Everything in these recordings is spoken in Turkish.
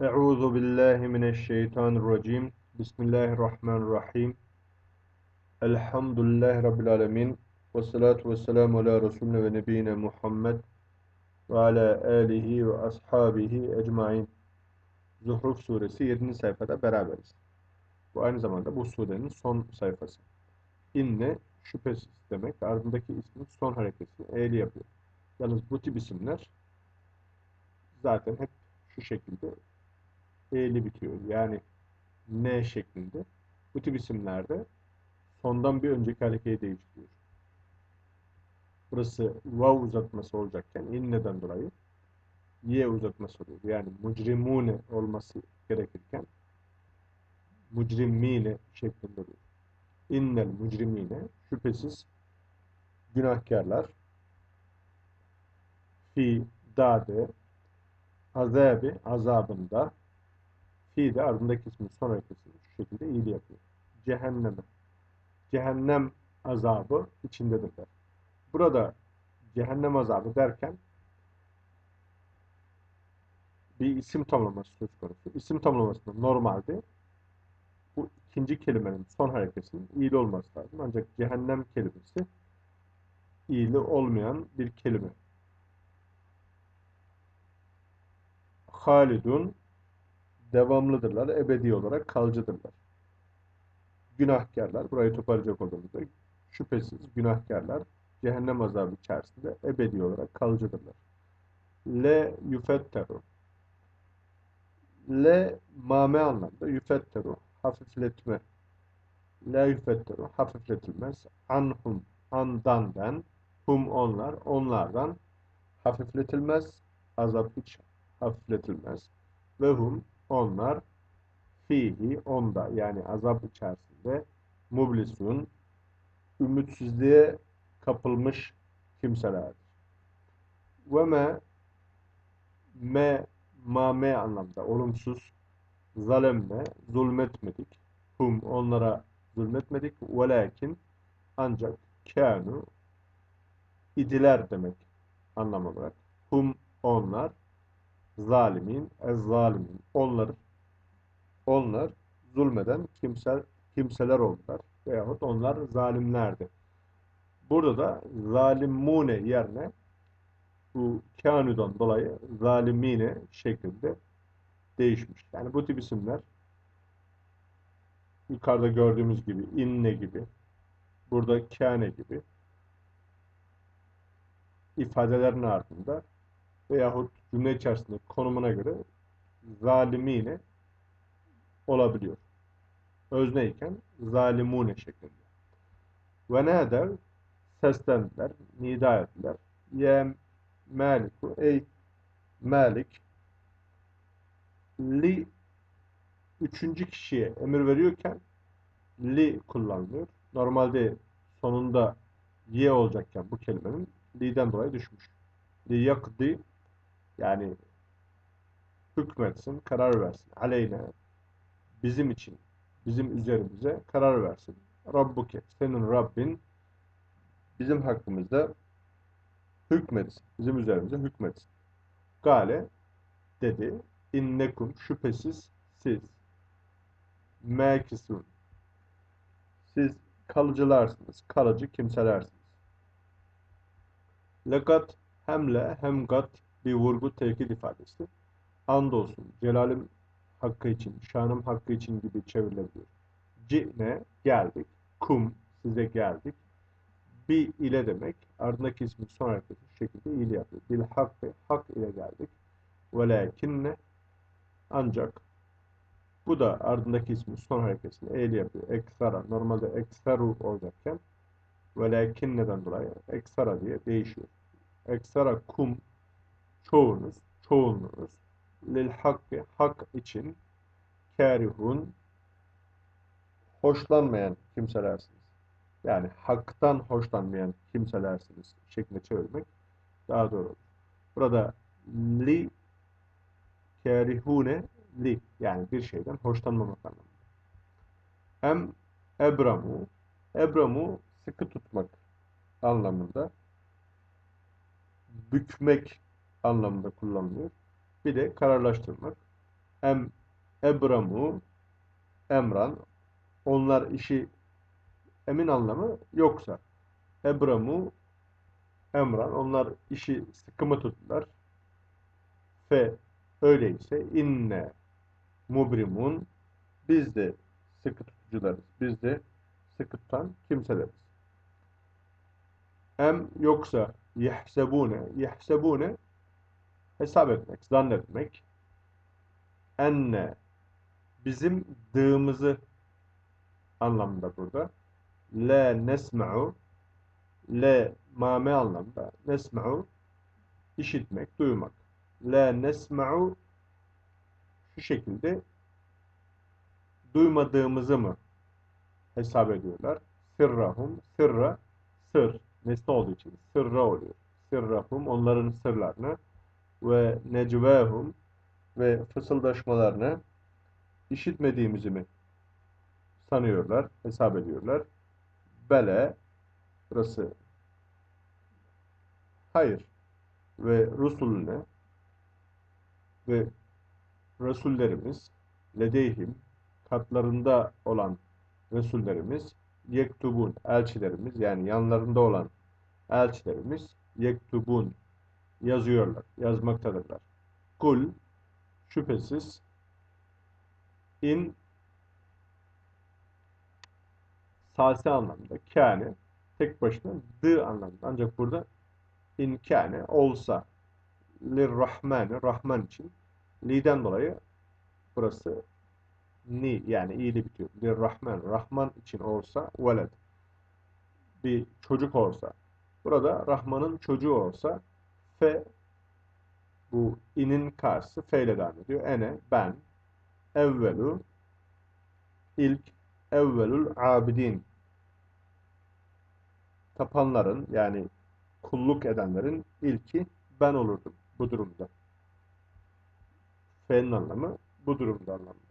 Euzu billahi mineşşeytanirracim. Bismillahirrahmanirrahim. Elhamdülillahi rabbil alamin. Ve salatu vesselamu ala resulüne ve nebiyine Muhammed ve ala alihi ve ashabihi ecmaîn. Zuhruf suresi 7. sayfada beraberiz. Bu aynı zamanda bu surenin son sayfası. İnne şüphesiz demek ardındaki ismin son hareketini e'li yapıyor. Yalnız bu tip isimler zaten hep şu şekilde e'li bitiyor. Yani n şeklinde. Bu tip isimlerde sondan bir önceki harekeyi değiştiriyor. Burası vav uzatması olacakken inneden dolayı ye uzatması oluyor. Yani mucrimune olması gerekirken mucrimine şeklinde oluyor. İnnel mucrimine şüphesiz günahkarlar fi dade azabi azabında fi de ardındaki ismin son hareketini şu şekilde iyiliği yapıyor. Cehenneme. Cehennem azabı içindedirler. Burada cehennem azabı derken bir isim tamlaması söz konusu. İsim tamlamasında normalde bu ikinci kelimenin son hareketinin iyili olması lazım. Ancak cehennem kelimesi iyili olmayan bir kelime. Halidun devamlıdırlar, ebedi olarak kalıcıdırlar. Günahkarlar, burayı toparlayacak olduğumuzda şüphesiz günahkarlar cehennem azabı içerisinde ebedi olarak kalıcıdırlar. Le yufetteru Le mame anlamda yufetteru hafifletme. La yufetteru hafifletilmez. Anhum andan den hum onlar onlardan hafifletilmez. Azap hiç hafifletilmez. Ve hum onlar fihi onda yani azap içerisinde mublisun ümitsizliğe kapılmış kimselerdir. Ve me me ma me anlamda olumsuz zalemme zulmetmedik. Hum onlara zulmetmedik. Velakin ancak kânu idiler demek anlam olarak. Hum onlar zalimin ez zalimin onlar onlar zulmeden kimseler kimseler oldular veyahut onlar zalimlerdi. Burada da zalimune yerine bu kanudan dolayı zalimine şeklinde değişmiş. Yani bu tip isimler yukarıda gördüğümüz gibi inne gibi burada kâne gibi ifadelerin ardında veyahut cümle içerisinde konumuna göre zalimine olabiliyor. Özneyken zalimune şeklinde. Ve ne der? Seslendiler, nida ettiler. Ye maliku ey malik li üçüncü kişiye emir veriyorken li kullanılıyor. Normalde sonunda ye olacakken bu kelimenin li'den dolayı düşmüş. Li yakdi yani hükmetsin, karar versin. Aleyne bizim için, bizim üzerimize karar versin. Rabbuke, senin Rabbin bizim hakkımızda hükmetsin. Bizim üzerimize hükmetsin. Gale dedi. İnnekum şüphesiz siz mekisun siz kalıcılarsınız. Kalıcı kimselersiniz. Lekat hemle hem gat bir vurgu tekit ifadesi. Andolsun celalim hakkı için, şanım hakkı için gibi çevrilebilir. Cine geldik. Kum size geldik. Bir ile demek. Ardındaki ismi son hareketi şekilde ile yapıyor. Bil hakkı hak ile geldik. Velakinne ancak bu da ardındaki ismi son hareketini eyle yapıyor. Eksara. Normalde ekseru olacakken velakinneden dolayı eksara diye değişiyor. Eksara kum çoğunuz, çoğunluğunuz lil hakkı hak için kerihun hoşlanmayan kimselersiniz. Yani haktan hoşlanmayan kimselersiniz şeklinde çevirmek daha doğru olur. Burada li kerihune li yani bir şeyden hoşlanmamak anlamında. Hem ebramu ebramu sıkı tutmak anlamında bükmek anlamında kullanılıyor. Bir de kararlaştırmak. Em ebramu emran onlar işi emin anlamı yoksa ebramu emran onlar işi sıkı mı tuttular fe öyleyse inne mubrimun biz de sıkı tutucularız. Biz de sıkı tutan kimseleriz. Em yoksa yehsebune yehsebune hesap etmek, zannetmek enne bizim dığımızı anlamında burada. La nesma'u le mame anlamda. Nesma'u işitmek, duymak. La nesma'u şu şekilde duymadığımızı mı hesap ediyorlar? Sırrahum, sırra, sır, nesne olduğu için sırra oluyor. Sırrahum, onların sırlarını ve necvehum ve fısıldaşmalarını işitmediğimizi mi sanıyorlar, hesap ediyorlar? Bele, burası hayır ve rusulüne ve Resullerimiz ledeyhim katlarında olan Resullerimiz yektubun elçilerimiz yani yanlarında olan elçilerimiz yektubun yazıyorlar, yazmaktadırlar. Kul şüphesiz in sasi anlamda kâne tek başına dı anlamda ancak burada in kâne olsa lirrahmani rahman için li'den dolayı burası ni yani iyili bitiyor. Lirrahman rahman için olsa veled bir çocuk olsa burada Rahman'ın çocuğu olsa fe bu inin karşısı fe ile devam ediyor. Ene ben evvelu ilk evvelül abidin tapanların yani kulluk edenlerin ilki ben olurdum bu durumda. Fe'nin anlamı bu durumda anlamında.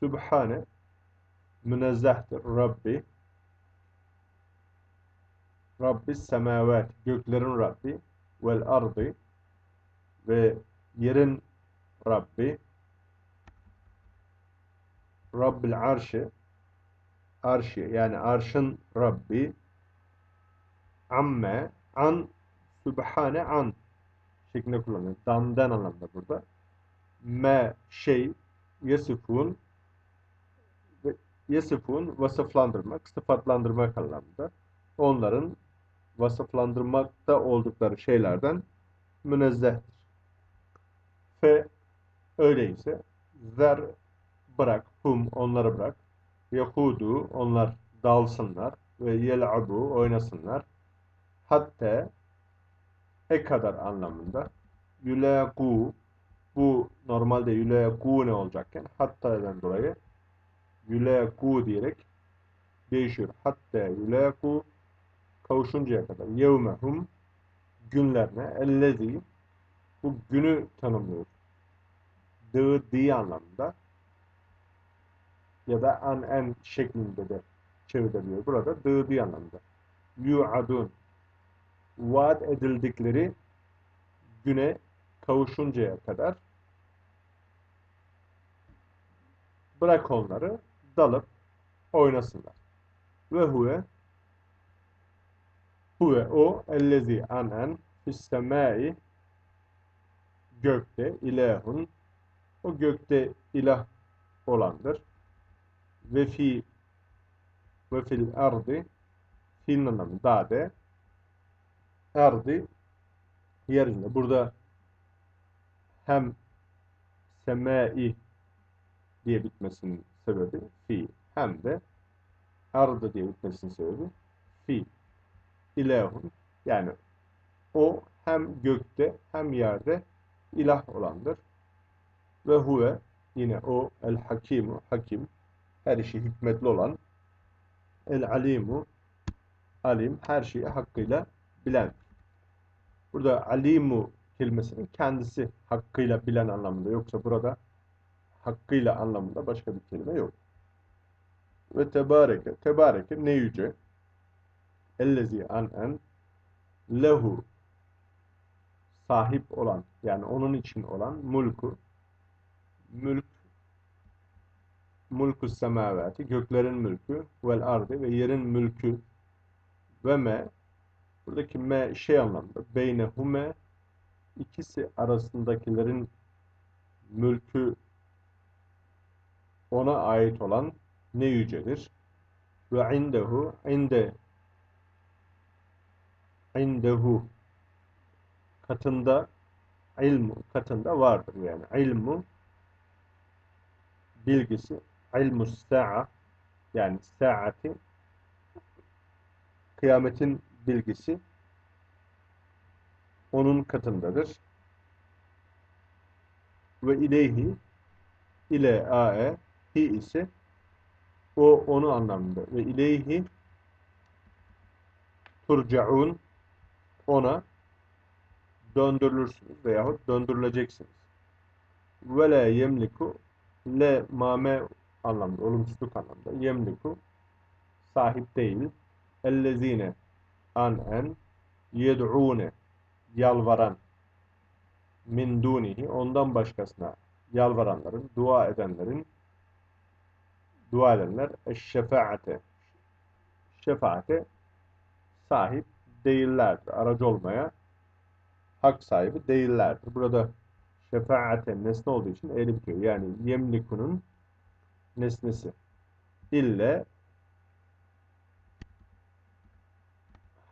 Sübhane münezzehtir Rabbi Rabbi semavat göklerin Rabbi vel ardı ve yerin Rabbi Rabbil arşi arşi yani arşın Rabbi amme an sübhane an şeklinde kullanılıyor. Dandan anlamda burada. Me şey yasifun ve yasifun vasıflandırmak, sıfatlandırmak anlamında. Onların vasıflandırmakta oldukları şeylerden münezzehtir. Fe öyleyse zer bırak, hum onları bırak. Yahudu onlar dalsınlar ve yel'abu oynasınlar. Hatta e kadar anlamında. Yulaku bu normalde yulaku ne olacakken hatta'dan dolayı yulaku diyerek değişiyor. Hatta yulaku kavuşuncaya kadar yevmehum günlerine ellezi bu günü tanımlıyor. Dı di anlamında ya da an en şeklinde de çeviriliyor. Burada dı di anlamında. Yu'adun vaat edildikleri güne kavuşuncaya kadar bırak onları dalıp oynasınlar. Ve huve huve o ellezi anen fissemai gökte ilahun o gökte ilah olandır. Ve fi ve fil ardı fi'nin anlamı dade erdi yeryüzünde. Burada hem semai diye bitmesinin sebebi fi hem de ardı diye bitmesinin sebebi fi ilahun yani o hem gökte hem yerde ilah olandır. Ve huve yine o el hakimu hakim her işi hikmetli olan el alimu alim her şeyi hakkıyla bilen. Burada alimu kelimesinin kendisi hakkıyla bilen anlamında yoksa burada hakkıyla anlamında başka bir kelime yok. Ve tebareke, tebareke ne yüce? Ellezi anen lehu sahip olan yani onun için olan mulku mülk mulku semavati göklerin mülkü vel ardı ve yerin mülkü ve me buradaki me şey anlamda beynehume ikisi arasındakilerin mülkü ona ait olan ne yücedir? Ve indehu inde indehu. Katında ilmu katında vardır yani. İlmu bilgisi ilmu sa'a yani saati kıyametin bilgisi onun katındadır. Ve ileyhi ile ae hi ise o onu anlamında. Ve ileyhi turcaun ona döndürülürsünüz veyahut döndürüleceksiniz. Ve la yemliku le mame anlamda, olumsuzluk anlamda. Yemliku sahip değil. Ellezine an en yed'une yalvaran min dunihi ondan başkasına yalvaranların, dua edenlerin dua edenler eşşefaate şefaate sahip değillerdir. Aracı olmaya hak sahibi değillerdir. Burada şefaate nesne olduğu için eğri bitiyor. Yani yemlikunun nesnesi. İlle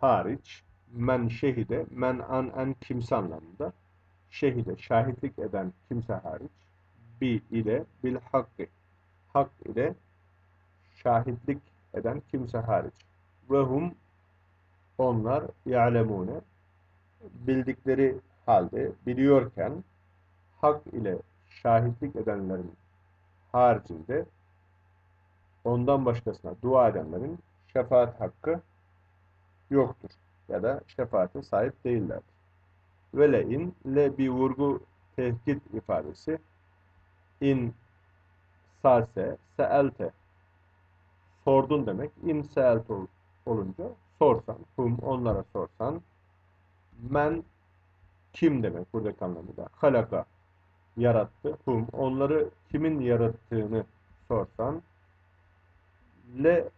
hariç men şehide men an en kimse anlamında şehide şahitlik eden kimse hariç bi ile bil hakkı hak ile şahitlik eden kimse hariç ve hum onlar ya'lemune bildikleri halde biliyorken hak ile şahitlik edenlerin haricinde ondan başkasına dua edenlerin şefaat hakkı yoktur ya da şefaate sahip değillerdir. Ve in le bir vurgu tehdit ifadesi in sase seelte sordun demek. In seelte olunca sorsan, hum onlara sorsan men kim demek buradaki anlamıyla. Halaka yarattı. Hum onları kimin yarattığını sorsan le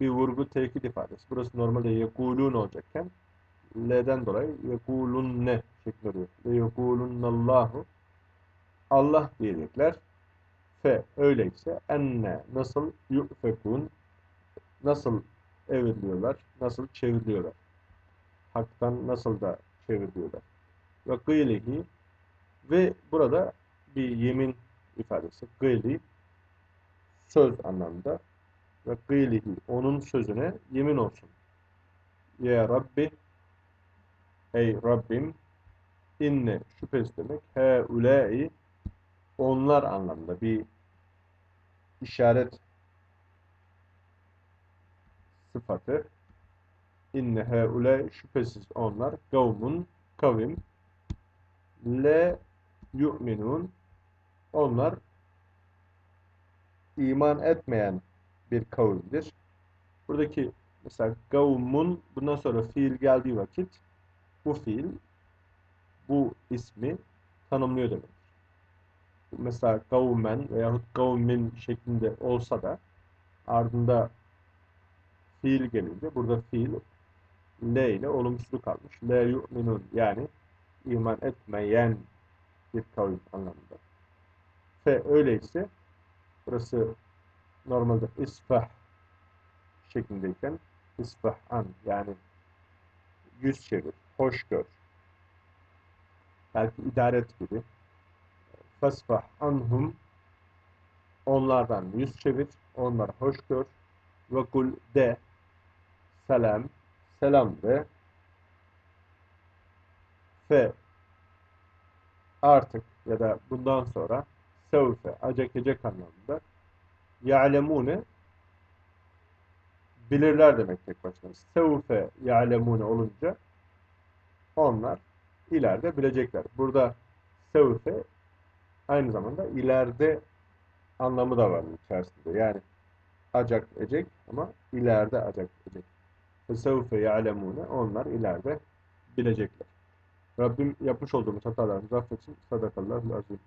bir vurgu tekit ifadesi. Burası normalde yekulun olacakken le'den dolayı yekulunne şeklinde oluyor. Ve yekulunnallahu Allah diyecekler. Fe öyleyse enne nasıl yu'fekun nasıl evriliyorlar, nasıl çevriliyorlar. Haktan nasıl da çevriliyorlar. Ve gıylihi ve burada bir yemin ifadesi. Gıyli söz anlamda ve gıylihi onun sözüne yemin olsun. Ya Rabbi ey Rabbim inne şüphesiz demek he ulai onlar anlamda bir işaret sıfatı inne he ulai şüphesiz onlar kavmun kavim le yu'minun onlar iman etmeyen bir kavimdir. Buradaki mesela kavmun bundan sonra fiil geldiği vakit bu fiil bu ismi tanımlıyor demektir. Mesela kavmen veyahut kavmin şeklinde olsa da ardında fiil gelince burada fiil le ile olumsuzluk almış. Le yu'minun yani iman etmeyen bir kavim anlamında. Ve öyleyse burası normalde isfah şeklindeyken isfahan yani yüz çevir, hoş gör. Belki idaret gibi. Fasfah anhum onlardan yüz çevir, onları hoş gör. Ve kul de selam, selam de fe artık ya da bundan sonra sevfe, acekecek anlamında ya'lemune bilirler demek tek başına. Sevfe ya'lemune olunca onlar ileride bilecekler. Burada sevfe aynı zamanda ileride anlamı da var içerisinde. Yani acak ecek ama ileride acak ecek. Sevfe ya'lemune onlar ileride bilecekler. Rabbim yapmış olduğumuz hatalarımızı affetsin. Sadakallahu azim.